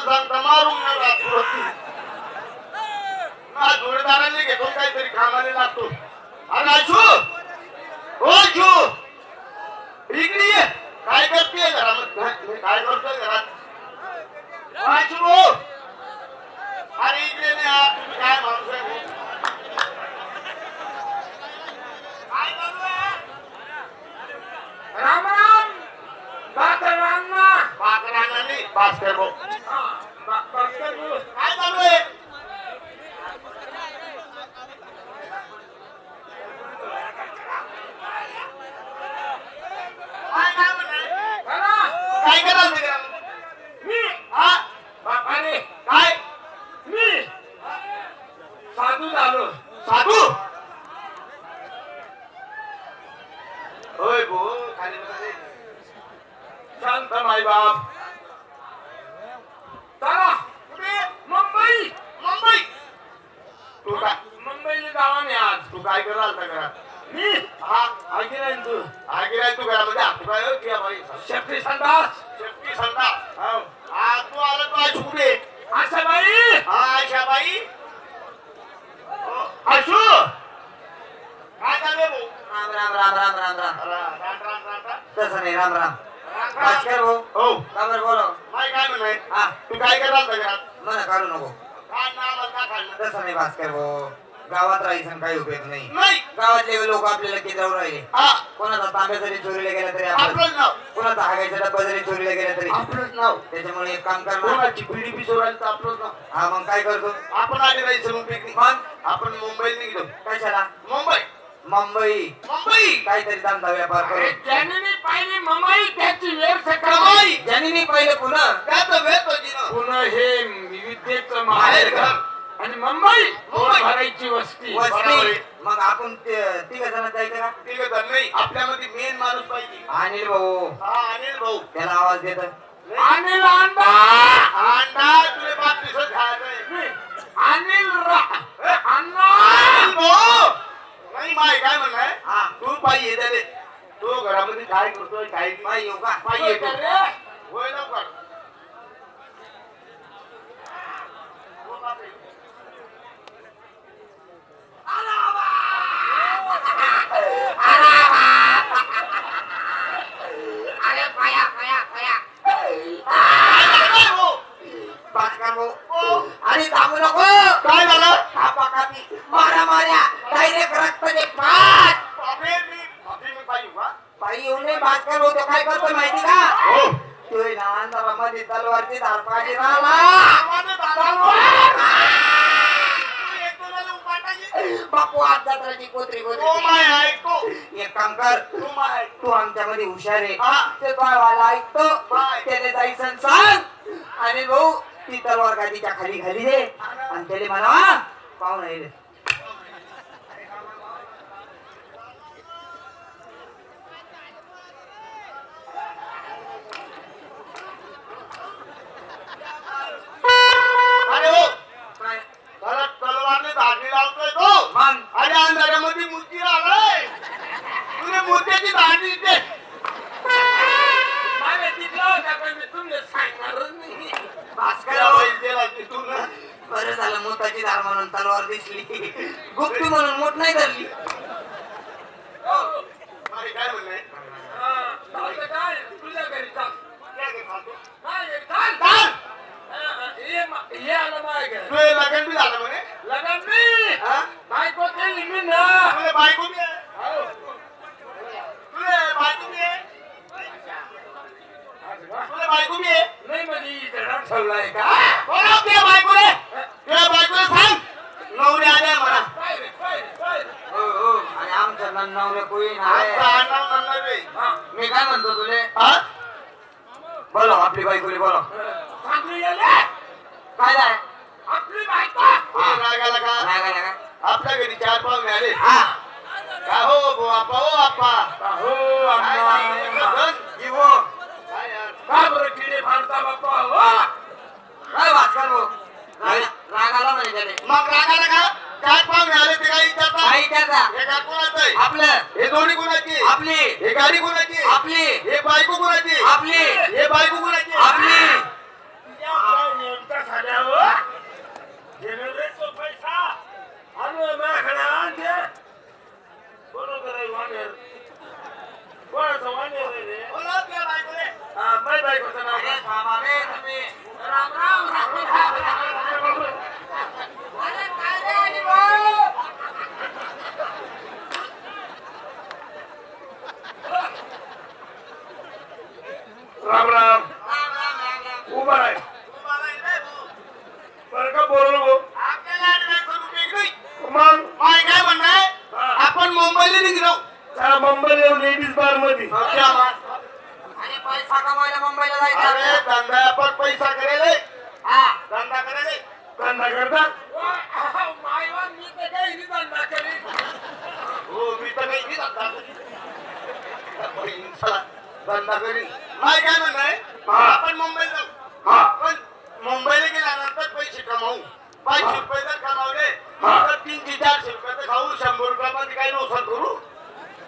पण वखऱ्याला जोडीदारांनी घेतो काहीतरी कामाला लागतो. अरे हो आशू इकडे ये काय करते घरामध्ये काय- काय करतोय घरात आशू अरे इकडे नाही आ, तुम्ही काय माणूस आहे भाऊ? काय चालू आहे राम राम बाकरांना पाकरांना नाही भास्कर भाऊ बाकर काय चालू आहे काय काय म्हणताय? काय कराल ते? मी? हा? बापाने काय? मी? साधू झालो. साधू? होय भो खाली शांत माई बाप. चला कुठे? मुंबई मुंबई. तू काय मुंबईला जावा मी आज. तू काय कराल तर घरात? मी? हा आगे राहील तू. आगे राहील तू घरामध्ये. हात काय हो किया संडास. तू आला तू आज कुठे? असं बाई. हा आशाबाई आशू काय चालू आहे भाऊ? राम राम राम राम राम राम. रा- राम राम राम राम. तसं नाही राम राम. राम राम. भास्कर भाऊ. हो. बोलो. काय म्हणाय हा. तू काय करायला आलता घरात? मला काढू नको. काय नाव का खाल्लं तसं नाही भास्कर भाऊ. गावात राहायचं काही उपयोग नाही. नाही. गावातले लोक आपल्याला किती राहिले? कोणाचा तांब्या जरी चोरीला गेला तरी आपण आपलंच नाव. कोणाचा हागायचा डब्बा जरी चोरीला गेला तरी आपलंच नाव. त्याच्यामुळे एक काम कर ना कोणाची पिढी बी सोडायला तर आपलंच नाव. हा मग काय करतो? आपण आले राहायचं मग पिकनिक मग? आपण मुंबईला निघलो. कशाला? मुंबई. मुंबई. मुंबई. काहीतरी धंदा व्यापार करू ज्याने पाहिली मुंबई त्याची वेळ सकाळी. ज्यांनी पहिले पुन्हा त्यात वेळ पुन्हा हे विद्येचं माहेर घर. आणि मुंबई. भरायची वस्ती. वस्ती. मग आपण तिघ जण जायचं का? आहे तर नाही आपल्यामध्ये मेन माणूस पाहिजे. अनिल भाऊ. हा अनिल भाऊ. त्याला आवाज देत. अनिल अंडा अंडा तुले खायचंय अनिल रा- अण्णा. अनिल भाऊ. नाही माय काय म्हणणं हा. तू पाहिजे त्याले तू. घरामध्ये काय करतोय काय नाही. येऊ का? पाहिजे होय तू. का रे? होय लवकर हो बापरे. अरे पाया पाया पाया काय भाऊ? हो. आणि थांबू नको. काय झालं? कापी मारा माऱ्या डायरेक्ट रक्त दे पाच बाई येऊन नाही भाऊ तो काय करतो माहिती का? हो. तलवारची धार पाहिजे राहिला आवाज आला. तू येतो ना तू पाठायची. बापू आज जत्राची कोत्री कोत्री एक काम कर. तू माय तू आमच्यामध्ये हुशार आहे. हा. ते बाळवाला ऐकतो. त्याने जायचं सांग. आणि भाऊ ती तलवार गादीच्या खाली घाली दे. आणि त्याला म्हणा पाहुणा येईल. बरं झालं मोताची धार म्हणून तलवार दिसली. गुप्ती म्हणून मोठ नाही धरली. हा. हा, हा, आलं माझ्या घरी तुझे लग्न बी झालं म्हणे? लग्न मी हा? बायको केली मी ना तुझे बायको बी आहे हो. तुझे बायको बी आहे तुझे बायको बी आहे नाही म्हणजे इथं ठेवलाय का बोला तुझ्या बायकोले तुझ्या बायकोले सांग नवरे आले म्हणा काय रे, काय रे, काय रे? हो हो आणि आमचं नवरे कोणी आजचा नाही आणाव म्हणणार रे. हा, मी काय म्हणतो तुले? हा? बोलो आपली बायकोली बोलो चांगली गेले? काय झालं? आपली बायको? हा, रागाला का? काय काय काय आपल्या घरी चार आले. हा. का हो गो आपा हो आपा? हो? जीवो? का बरं किडे फाडता बाप्पा हो? काय भास्कर भाऊ राग- राग आला म्हणे त्याने मग रागाला का? चार पाहुणे आले ते काही विचारता काही विचारता हे घर कोणाचं आहे? आपलं. हे दोन्ही कोणाची? आपली. हे गाडी कोणाची? आपली. हे बायको कोणाची? आपली. हे बायको कोणाची? आपली. राम राम. उभा आहे तू मला बोल. बरं का बोललो भाऊ मग? माय काय म्हणणार आपण मुंबईला निघलो त्या मुंबईला लेडीज बारमध्ये. आणि पैसा कमायला मुंबईला अरे धंदा आपण पैसा करेल. हा धंदा करेल. धंदा करता? हो मी तर काही नाही धंदा करीत. बहीण, चला, धंदा करील माय काय आहे हा. आपण मुंबईला जाऊ. हा. पण मुंबईला गेल्यानंतर पैसे कमावू. पाचशे रुपये जर कमावले हा. तर तीनशे चारशे रुपये तर खाऊ. शंभर रुपयामध्ये काही नुकसान करू.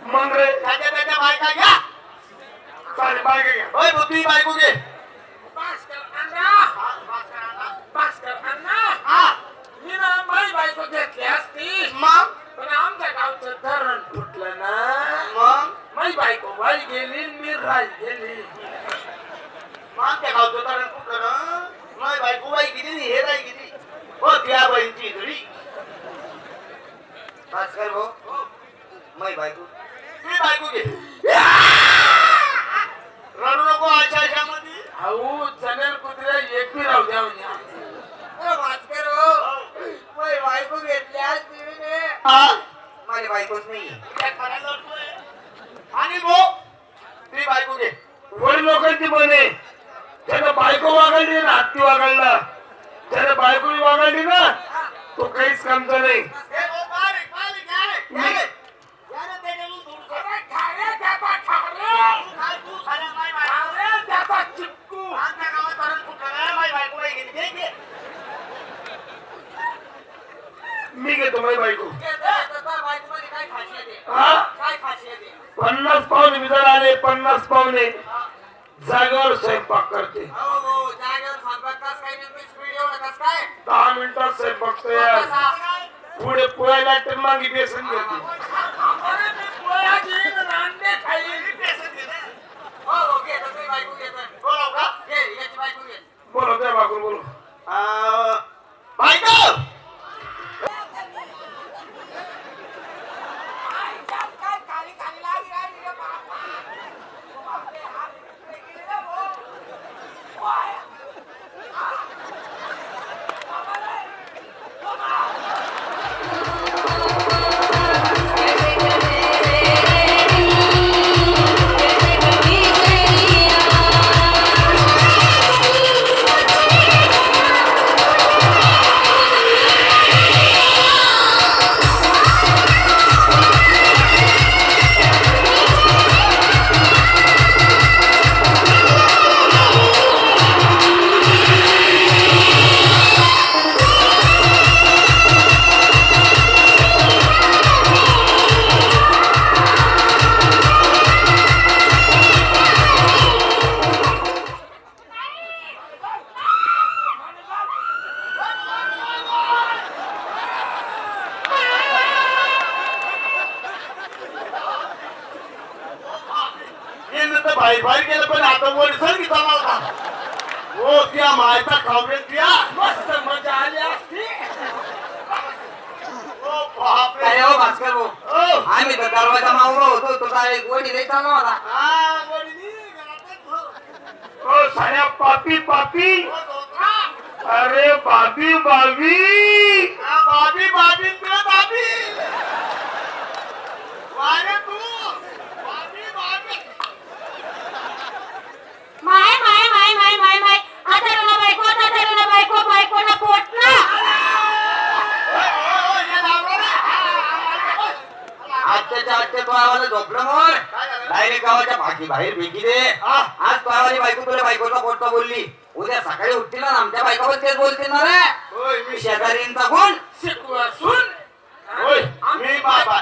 मग रे. त्याच्या त्याच्या बायका घ्या. चालेल बायका घ्या. होय बुद्धी बायको घे. भास्कर अण्णा. हा, भास्कर अण्णा. भास्कर अण्णा. हा, मी ना माझी बायको घेतली असती. मग? पण आमच्या गावचं धरण फुटलं ना. मग? माझी बायको वाई गेली मी राज गेली. मग त्या गावचं कारण कुठलं ना? माझी बायको बाई गेली हे नाही गेली. हो त्या बाईंची घरी भास्कर भाऊ? मै बायको. ती बायको घे रडू नको आशा आशामध्ये हाऊ चनेल कुत्र्या एक बी राहू द्या म्हणे आमची. ओ भास्कर भाऊ मै बायको घेतली आज टीव्हीने हा? माझी बायकोच नाही त्या खऱ्या लढतोय. आणि भाऊ ती बायको घे लोकांची म्हणे त्यानं बायको वागळली ना हत्ती वागळला. त्यानं बायको वागळली ना तो काहीच कामचा नाही. हे. मी घेतो माझी बायको. हा? पन्नास पाहुणे विचार आले पन्नास पाहुणे जागेवर स्वयंपाक करते. हो हो दहा मिनिटात स्वयंपाक तयार. कसा? पुढे पोहायला तर मागे बेसन घेते. घे ना. हो हो बाहेर बाहेर गेलं पण आता वर सर की चालला हो त्या मायचा खावरेल त्या मस्त मजा आली असती. ओ बापरे. काय हो भास्कर भाऊ? ओ आम्ही तर दरवाजा मागून होतो तो काय एक वडी द्यायचा ना मला हा वडिनी घरातच हो. ओ साऱ्या पापी पापी. हो, धोत्रा. अरे बाबी बाबी हा, बाबी बाबी वारे तू बाबी बाबी माय माय माय माय माय माय आता ना बायको आता ना बायको बायको ना पोट ना ओय, ओय, ओय, हे लावलं ना. हा, हा, हा. आवाज झोपलं मोर? डायरेक्ट गावाच्या भागी बाहेर भेटी दे. आज तो आवाज बायको तुला बायकोचा पोटचा बोलली उद्या सकाळी उठतील ना आमच्या बायकावर तेच बोलतील ना रे मी शेजारींचा शिकवा सुन मी बाबा.